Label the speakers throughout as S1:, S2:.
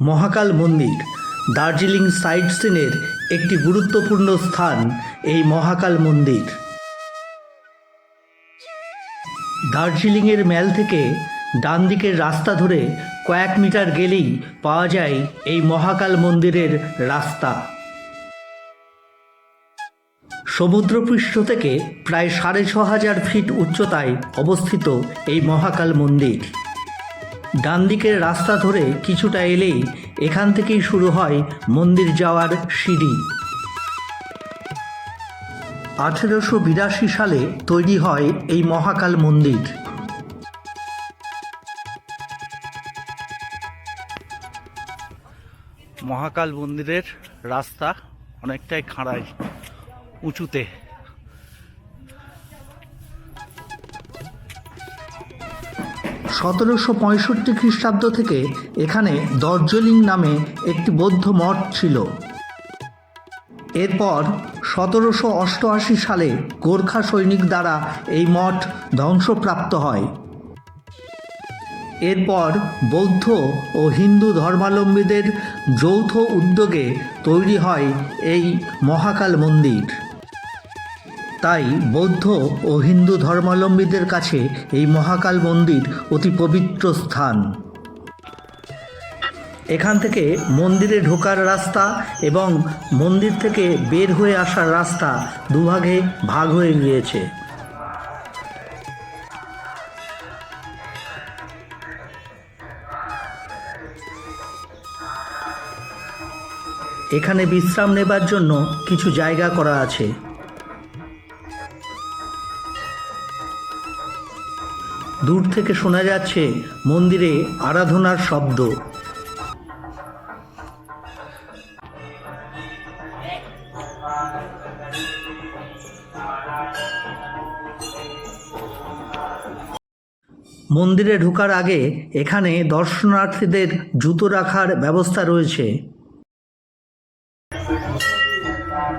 S1: মহাকাল মন্দির, দার্জিলিং সাইট সিনের একটি গুরুত্বপূর্ণ স্থান এই মহাকাল মন্দির। দার্জিলিংয়ের ম্যাল থেকে ডান দিকের রাস্তা ধরে কয়েক মিটার গেলেই পাওয়া যায় এই মহাকাল মন্দিরের রাস্তা। সমুদ্রপৃষ্ঠ থেকে প্রায় সাড়ে ছ হাজার ফিট উচ্চতায় অবস্থিত এই মহাকাল মন্দির। ডান দিকের রাস্তা ধরে কিছুটা এলেই এখান থেকেই শুরু হয় মন্দির যাওয়ার সিঁড়ি। আঠেরোশো বিরাশি সালে তৈরি হয় এই মহাকাল মন্দির। মহাকাল মন্দিরের রাস্তা অনেকটাই খাড়াই উঁচুতে। সতেরোশো পঁয়ষট্টি খ্রিস্টাব্দ থেকে এখানে দর্জলিং নামে একটি বৌদ্ধ মঠ ছিল। এরপর সতেরোশো অষ্টআশি সালে গোর্খা সৈনিক দ্বারা এই মঠ ধ্বংসপ্রাপ্ত হয়। এরপর বৌদ্ধ ও হিন্দু ধর্মাবলম্বীদের যৌথ উদ্যোগে তৈরি হয় এই মহাকাল মন্দির। তাই বৌদ্ধ ও হিন্দু ধর্মাবলম্বীদের কাছে এই মহাকাল মন্দির অতি পবিত্র স্থান। এখান থেকে মন্দিরে ঢোকার রাস্তা এবং মন্দির থেকে বের হয়ে আসার রাস্তা দুভাগে ভাগ হয়ে গিয়েছে। এখানে বিশ্রাম নেবার জন্য কিছু জায়গা করা আছে। দূর থেকে শোনা যাচ্ছে মন্দিরে আরাধনার শব্দ। মন্দিরে ঢোকার আগে এখানে দর্শনার্থীদের জুতো রাখার ব্যবস্থা রয়েছে।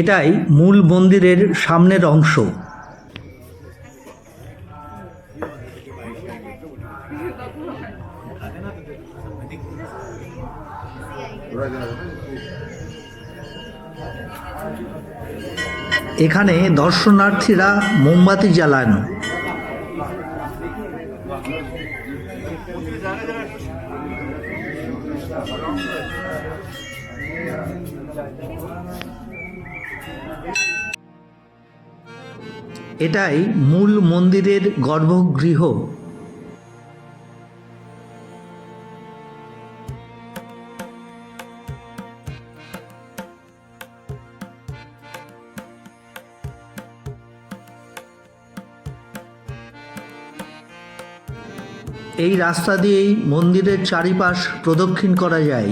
S1: এটাই মূল মন্দিরের সামনের অংশ। এখানে দর্শনার্থীরা মোমবাতি জ্বালান। এটাই মূল মন্দিরের গর্ভগৃহ। এই রাস্তা দিয়েই মন্দিরের চারিপাশ প্রদক্ষিণ করা যায়।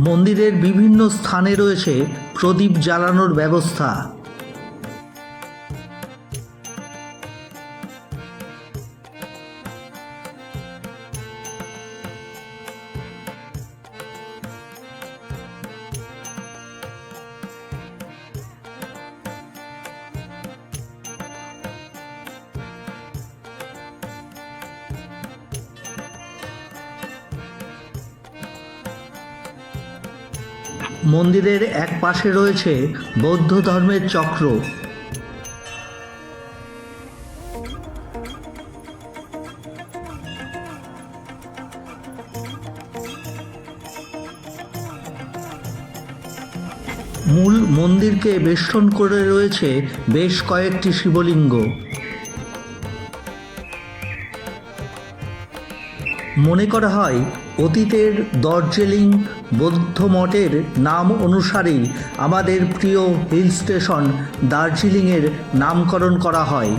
S1: মন্দিরের বিভিন্ন স্থানে রয়েছে প্রদীপ জ্বালানোর ব্যবস্থা। মন্দিরের এক পাশে রয়েছে বৌদ্ধ ধর্মের চক্র। মূল মন্দিরকে বেষ্টন করে রয়েছে বেশ কয়েকটি শিবলিঙ্গ। মনে করা হয় অতীতের দার্জিলিং বৌদ্ধ মঠের নাম অনুসারেই আমাদের প্রিয় হিল স্টেশন দার্জিলিংয়ের নামকরণ করা হয়।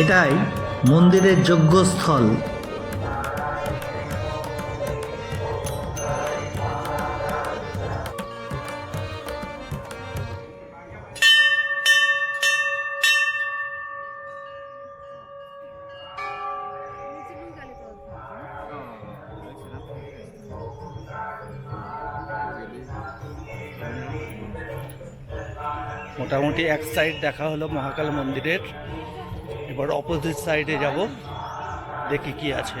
S1: এটাই মন্দিরের যোগ্যস্থল
S2: মোটামুটি এক সাইড দেখা হলো মহাকাল মন্দিরের। এবার অপোজিট সাইডে যাব দেখি কি আছে।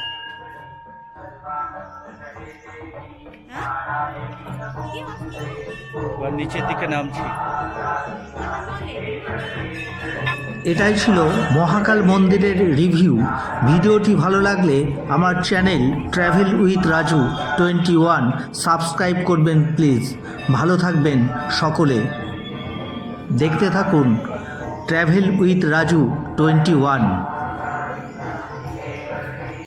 S1: এটাই ছিল মহাকাল মন্দিরের রিভিউ। ভিডিওটি ভালো লাগলে আমার channel travel with Raju twenty one subscribe করবেন প্লিজ। ভালো থাকবেন সকলে। দেখতে থাকুন travel with Raju twenty one.